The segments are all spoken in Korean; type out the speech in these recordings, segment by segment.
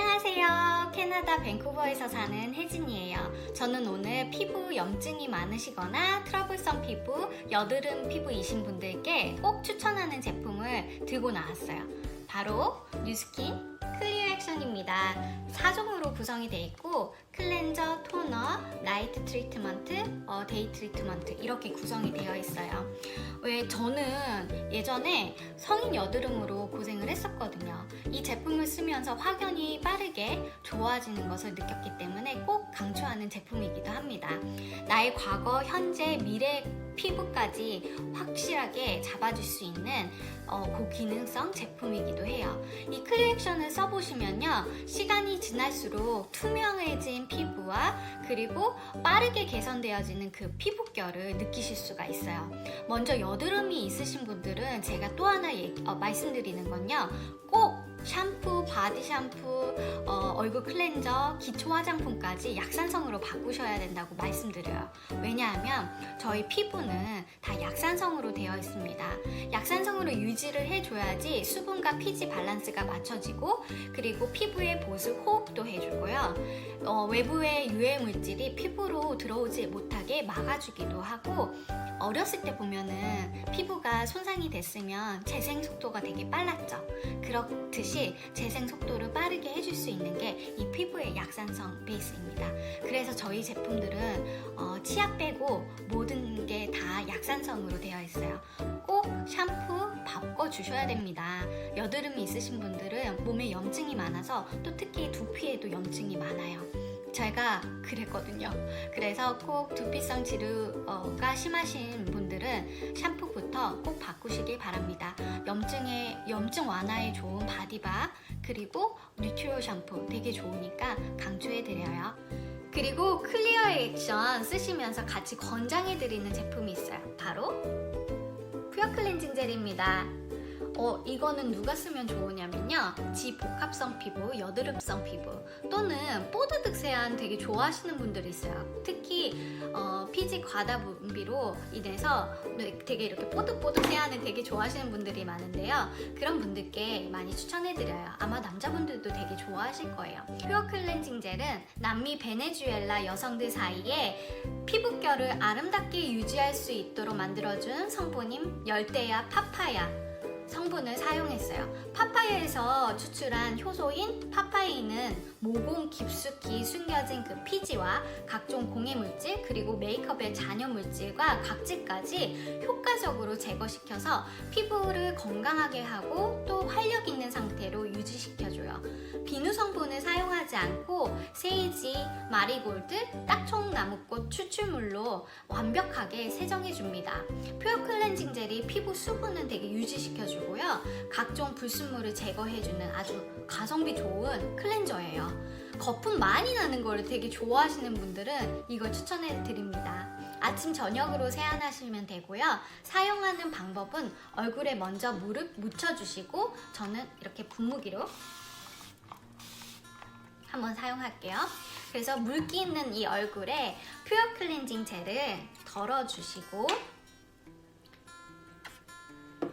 안녕하세요. 캐나다 밴쿠버에서 사는 혜진이에요. 저는 오늘 피부 염증이 많으시거나 트러블성 피부, 여드름 피부이신 분들께 꼭 추천하는 제품을 들고 나왔어요. 바로 뉴스킨 클리어 액션입니다. 4종으로 구성이 되어 있고 클렌저, 토너, 라이트 트리트먼트, 어, 데이 트리트먼트 이렇게 구성이 되어 있어요. 왜 저는 예전에 성인 여드름으로 고생을 했었거든요. 이 제품을 쓰면서 확연히 빠르게 좋아지는 것을 느꼈기 때문에 꼭 강추하는 제품이기도 합니다. 나의 과거, 현재, 미래 피부까지 확실하게 잡아줄 수 있는 어, 고기능성 제품이기도 해요. 이 클리액션을 써보시면요. 시간이 지날수록 투명해진 피부와 그리고 빠르게 개선되어지는 그 피부결을 느끼실 수가 있어요. 먼저 여드름이 있으신 분들은 제가 또 하나 얘기- 어, 말씀드리는 건요. 꼭 샴푸, 바디 샴푸, 어, 얼굴 클렌저, 기초 화장품까지 약산성으로 바꾸셔야 된다고 말씀드려요. 왜냐하면 저희 피부는 다 약산성으로 되어 있습니다. 약산성으로 유지를 해줘야지 수분과 피지 밸런스가 맞춰지고 그리고 피부의 보습, 호흡도 해주고요. 어, 외부의 유해 물질이 피부로 들어오지 못하게 막아주기도 하고 어렸을 때 보면은 피부가 손상이 됐으면 재생 속도가 되게 빨랐죠. 그렇듯이 재생 속도를 빠르게 해줄 수 있는 게 이 피부의 약산성 베이스입니다. 그래서 저희 제품들은 어, 치아 빼고 모든 게 다 약산성으로 되어 있어요. 꼭 샴푸 바꿔 주셔야 됩니다. 여드름이 있으신 분들은 몸에 염증이 많아서 또 특히 두피에도 염증이 많아요. 제가 그랬거든요. 그래서 꼭 두피성 지루가 심하신 분들은 샴푸부터 꼭 바꾸시길 바랍니다. 염증에 염증 완화에 좋은 바디바 그리고 뉴트럴 샴푸 되게 좋으니까 강추해 드려요. 그리고 클리어 액션 쓰시면서 같이 권장해 드리는 제품이 있어요. 바로 퓨어 클렌징 젤입니다. 어, 이거는 누가 쓰면 좋으냐면요. 지복합성 피부, 여드름성 피부 또는 뽀드득 세안 되게 좋아하시는 분들이 있어요. 특히 어, 피지 과다 분비로 인해서 네, 되게 이렇게 뽀득뽀득 세안을 되게 좋아하시는 분들이 많은데요. 그런 분들께 많이 추천해드려요. 아마 남자분들도 되게 좋아하실 거예요. 퓨어 클렌징 젤은 남미 베네수엘라 여성들 사이에 피부결을 아름답게 유지할 수 있도록 만들어준 성분인 열대야 파파야 성분을 사용했어요. 파파야에서 추출한 효소인 파파이는 모공 깊숙이 숨겨진 그 피지와 각종 공해 물질 그리고 메이크업의 잔여 물질과 각질까지 효과적으로 제거시켜서 피부를 건강하게 하고 또 활력 있는 상태로 유지시켜줘요. 비누 성분을 사용하지 않고 세이지, 마리골드, 딱총나무꽃 추출물로 완벽하게 세정해줍니다. 퓨어 클렌징 젤이 피부 수분은 되게 유지시켜 주고요. 각종 불순물을 제거해주는 아주 가성비 좋은 클렌저예요. 거품 많이 나는 거를 되게 좋아하시는 분들은 이걸 추천해 드립니다. 아침 저녁으로 세안하시면 되고요. 사용하는 방법은 얼굴에 먼저 물을 묻혀주시고 저는 이렇게 분무기로 한번 사용할게요. 그래서 물기 있는 이 얼굴에 퓨어 클렌징 젤을 덜어주시고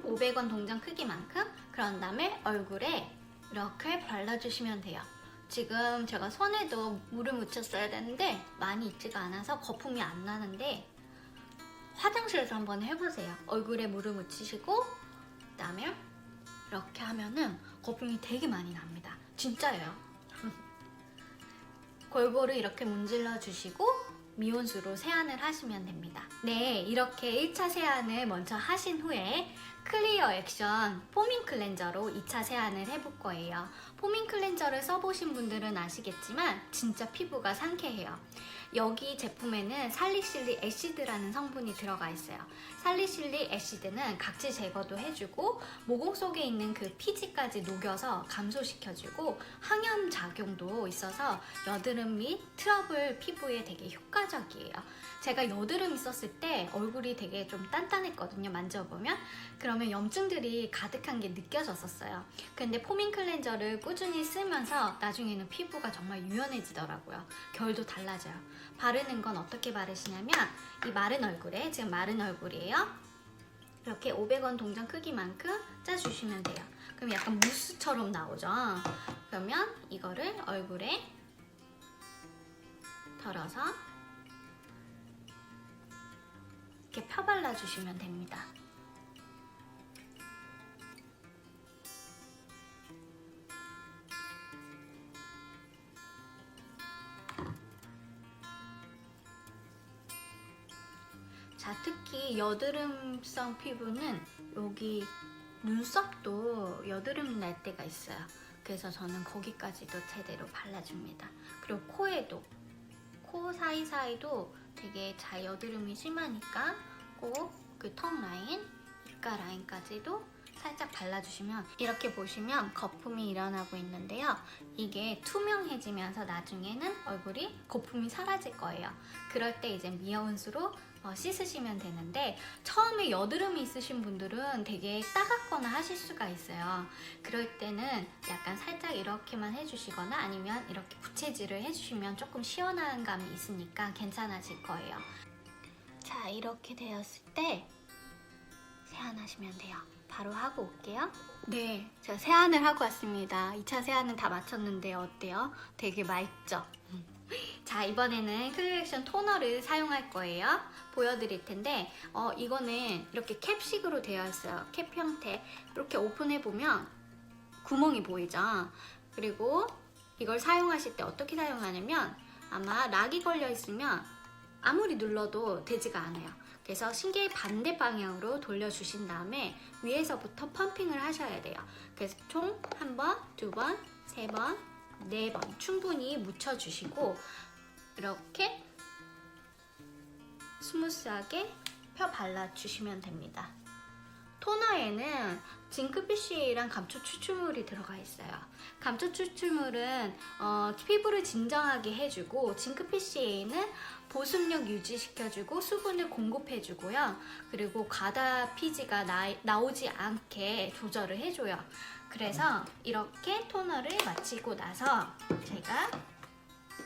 500원 동전 크기만큼 그런 다음에 얼굴에 이렇게 발라주시면 돼요. 지금 제가 손에도 물을 묻혔어야 되는데 많이 있지가 않아서 거품이 안 나는데 화장실에서 한번 해보세요. 얼굴에 물을 묻히시고 그다음에 이렇게 하면은 거품이 되게 많이 납니다. 진짜예요. 골고루 이렇게 문질러 주시고 미온수로 세안을 하시면 됩니다. 네, 이렇게 1차 세안을 먼저 하신 후에 클리어 액션 포밍 클렌저로 2차 세안을 해볼 거예요. 포밍 클렌저를 써보신 분들은 아시겠지만 진짜 피부가 상쾌해요. 여기 제품에는 살리실리 애시드라는 성분이 들어가 있어요. 살리실리 애시드는 각질 제거도 해주고 모공 속에 있는 그 피지까지 녹여서 감소시켜주고 항염 작용도 있어서 여드름 및 트러블 피부에 되게 효과적이에요. 제가 여드름 있었을 때 얼굴이 되게 좀 단단했거든요. 만져보면 그러면 염증들이 가득한 게 느껴졌었어요. 근데 포밍 클렌저를 꾸준히 쓰면서 나중에는 피부가 정말 유연해지더라고요. 결도 달라져요. 바르는 건 어떻게 바르시냐면 이 마른 얼굴에 지금 마른 얼굴이에요. 이렇게 500원 동전 크기만큼 짜주시면 돼요. 그럼 약간 무스처럼 나오죠. 그러면 이거를 얼굴에 덜어서 이렇게 펴발라 주시면 됩니다. 자, 특히 여드름성 피부는 여기 눈썹도 여드름 날 때가 있어요. 그래서 저는 거기까지도 제대로 발라줍니다. 그리고 코에도 코 사이사이도 되게 잘 여드름이 심하니까 꼭 그 턱 라인, 입가 라인까지도 살짝 발라주시면 이렇게 보시면 거품이 일어나고 있는데요. 이게 투명해지면서 나중에는 얼굴이 거품이 사라질 거예요. 그럴 때 이제 미온수로 어, 씻으시면 되는데 처음에 여드름이 있으신 분들은 되게 따갑거나 하실 수가 있어요. 그럴 때는 약간 살짝 이렇게만 해주시거나 아니면 이렇게 부채질을 해주시면 조금 시원한 감이 있으니까 괜찮아질 거예요. 자 이렇게 되었을 때 세안하시면 돼요. 바로 하고 올게요. 네, 제가 세안을 하고 왔습니다. 2차 세안은 다 마쳤는데 어때요? 되게 맑죠? 자, 이번에는 클리액션 토너를 사용할 거예요. 보여드릴 텐데, 어, 이거는 이렇게 캡식으로 되어 있어요. 캡 형태. 이렇게 오픈해 보면 구멍이 보이죠? 그리고 이걸 사용하실 때 어떻게 사용하냐면, 아마 락이 걸려 있으면 아무리 눌러도 되지가 않아요. 그래서 신기의 반대 방향으로 돌려주신 다음에 위에서부터 펌핑을 하셔야 돼요. 그래서 총 한 번, 두 번, 세 번, 네 번 충분히 묻혀주시고 이렇게 스무스하게 펴 발라주시면 됩니다. 토너에는 징크피쉬랑 감초 추출물이 들어가 있어요. 감초 추출물은 어, 피부를 진정하게 해주고 징크피쉬에는 보습력 유지시켜주고 수분을 공급해주고요. 그리고 과다 피지가 나, 나오지 않게 조절을 해줘요. 그래서 이렇게 토너를 마치고 나서 제가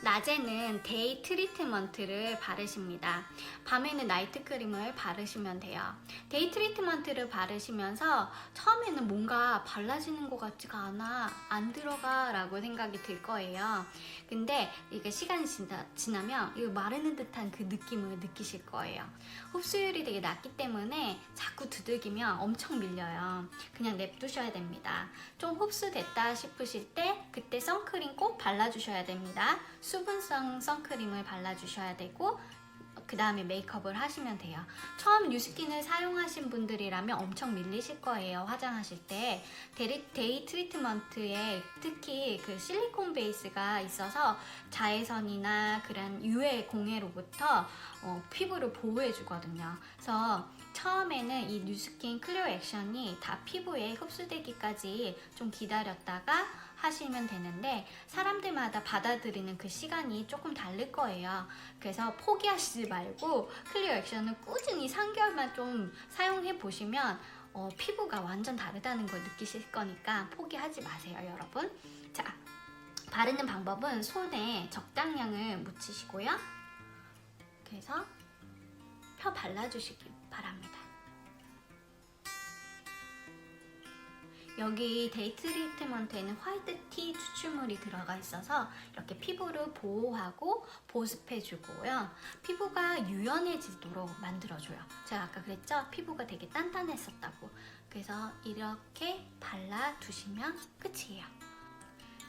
낮에는 데이 트리트먼트를 바르십니다. 밤에는 나이트 크림을 바르시면 돼요. 데이 트리트먼트를 바르시면서 처음에는 뭔가 발라지는 것 같지가 않아, 안 들어가 라고 생각이 들 거예요. 근데 이게 시간이 지나, 지나면 이거 마르는 듯한 그 느낌을 느끼실 거예요. 흡수율이 되게 낮기 때문에 자꾸 두들기면 엄청 밀려요. 그냥 냅두셔야 됩니다. 좀 흡수됐다 싶으실 때 그때 선크림 꼭 발라주셔야 됩니다. 수분성 선크림을 발라주셔야 되고 그 다음에 메이크업을 하시면 돼요. 처음 뉴스킨을 사용하신 분들이라면 엄청 밀리실 거예요. 화장하실 때. 데리, 데이 트리트먼트에 특히 그 실리콘 베이스가 있어서 자외선이나 그런 유해 공해로부터 어, 피부를 보호해 주거든요. 그래서 처음에는 이 뉴스킨 클리어 액션이 다 피부에 흡수되기까지 좀 기다렸다가 하시면 되는데 사람들마다 받아들이는 그 시간이 조금 다를 거예요. 그래서 포기하시지 말고 클리어 액션을 꾸준히 3개월만 좀 사용해 보시면 어, 피부가 완전 다르다는 걸 느끼실 거니까 포기하지 마세요, 여러분. 자, 바르는 방법은 손에 적당량을 묻히시고요. 그래서 펴 발라주시기 바랍니다. 여기 데이 트리트먼트에는 화이트 티 추출물이 들어가 있어서 이렇게 피부를 보호하고 보습해주고요. 피부가 유연해지도록 만들어줘요. 제가 아까 그랬죠? 피부가 되게 단단했었다고. 그래서 이렇게 발라두시면 끝이에요.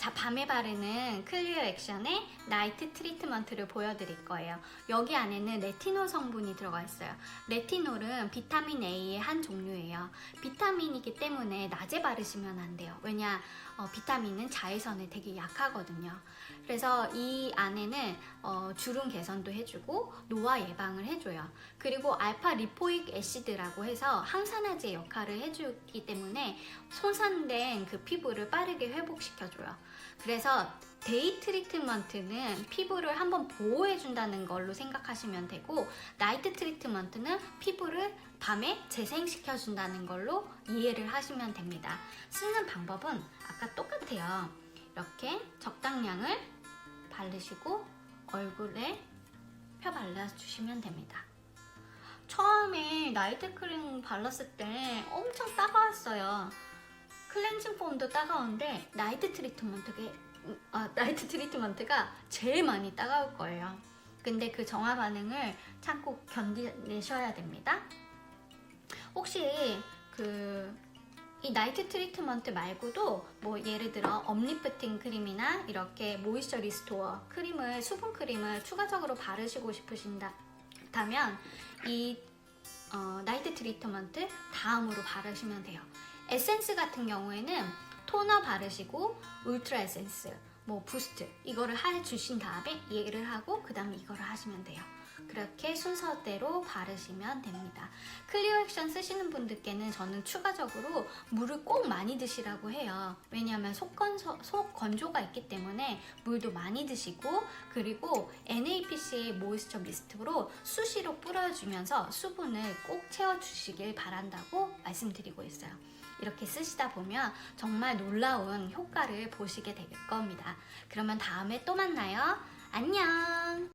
자, 밤에 바르는 클리어 액션의 나이트 트리트먼트를 보여드릴 거예요. 여기 안에는 레티놀 성분이 들어가 있어요. 레티놀은 비타민 A의 한 종류예요. 비타민이기 때문에 낮에 바르시면 안 돼요. 왜냐, 어, 비타민은 자외선에 되게 약하거든요. 그래서 이 안에는 어, 주름 개선도 해주고 노화 예방을 해줘요. 그리고 알파 리포익 애시드라고 해서 항산화제 역할을 해주기 때문에 손상된 그 피부를 빠르게 회복시켜줘요. 그래서 데이 트리트먼트는 피부를 한번 보호해준다는 걸로 생각하시면 되고 나이트 트리트먼트는 피부를 밤에 재생시켜준다는 걸로 이해를 하시면 됩니다. 쓰는 방법은 아까 똑같아요. 이렇게 적당량을 바르시고 얼굴에 펴 발라주시면 됩니다. 처음에 나이트 크림 발랐을 때 엄청 따가웠어요. 클렌징 폼도 따가운데 나이트 트리트먼트가 음, 아, 나이트 트리트먼트가 제일 많이 따가울 거예요. 근데 그 정화 반응을 참고 견디내셔야 됩니다. 혹시 그 이 나이트 트리트먼트 말고도 뭐 예를 들어 업리프팅 크림이나 이렇게 모이스처 리스토어 크림을 수분 크림을 추가적으로 바르시고 싶으신다면 이 어, 나이트 트리트먼트 다음으로 바르시면 돼요. 에센스 같은 경우에는 토너 바르시고 울트라 에센스, 뭐 부스트 이거를 해 주신 다음에 얘를 하고 그 다음에 이거를 하시면 돼요. 그렇게 순서대로 바르시면 됩니다. 클리오 액션 쓰시는 분들께는 저는 추가적으로 물을 꼭 많이 드시라고 해요. 왜냐하면 속, 건조, 속 건조가 있기 때문에 물도 많이 드시고 그리고 NAPC의 모이스처 미스트로 수시로 뿌려주면서 수분을 꼭 채워주시길 바란다고 말씀드리고 있어요. 이렇게 쓰시다 보면 정말 놀라운 효과를 보시게 될 겁니다. 그러면 다음에 또 만나요. 안녕!